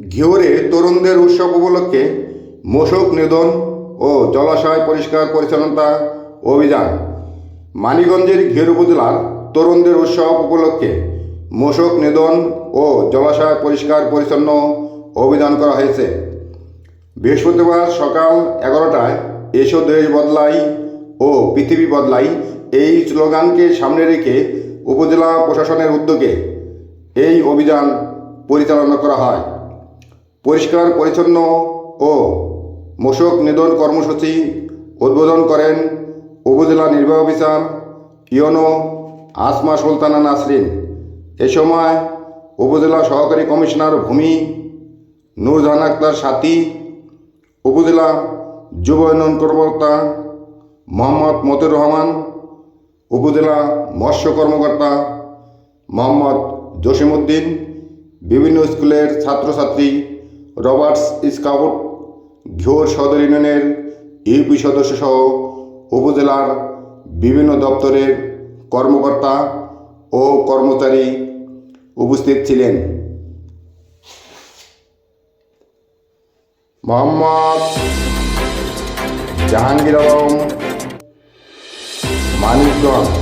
ঘিওরে তরুণদের উৎসব উপলক্ষে মশক নিধন ও জলাশয় পরিষ্কার পরিচ্ছন্নতা অভিযান। মানিগঞ্জের ঘিওর উপজেলার তরুণদের উৎসব উপলক্ষে মশক নিধন ও জলাশয় পরিষ্কার পরিচ্ছন্ন অভিযান করা হয়েছে। বৃহস্পতিবার সকাল এগারোটায় এসো দেশ বদলাই ও পৃথিবী বদলাই এই স্লোগানকে সামনে রেখে উপজেলা প্রশাসনের উদ্যোগে এই অভিযান পরিচালনা করা হয়। পরিষ্কার, পরিচ্ছন্ন ও মশক নিধন কর্মসূচি উদ্বোধন করেন উপজেলা নির্বাহী অফিসার ইয়নো আসমা সুলতানা নাসরিন। এ সময় উপজেলা সহকারী কমিশনার ভূমি নূরজাহান আক্তার সাথী, উপজেলা যুব উন্নয়ন কর্মকর্তা মোহাম্মদ মতিউর রহমান, উপজেলা মৎস্য কর্মকর্তা মোহাম্মদ জসিমউদ্দিন, বিভিন্ন স্কুলের ছাত্রছাত্রী রবার্টস স্কাউট, ঘিওর সদর ইউনিয়নের ইউপি সদস্য সহ উপজেলার বিভিন্ন দপ্তরের কর্মকর্তা ও কর্মচারী উপস্থিত ছিলেন। মোহাম্মদ জাহাঙ্গীর মানিকগঞ্জ।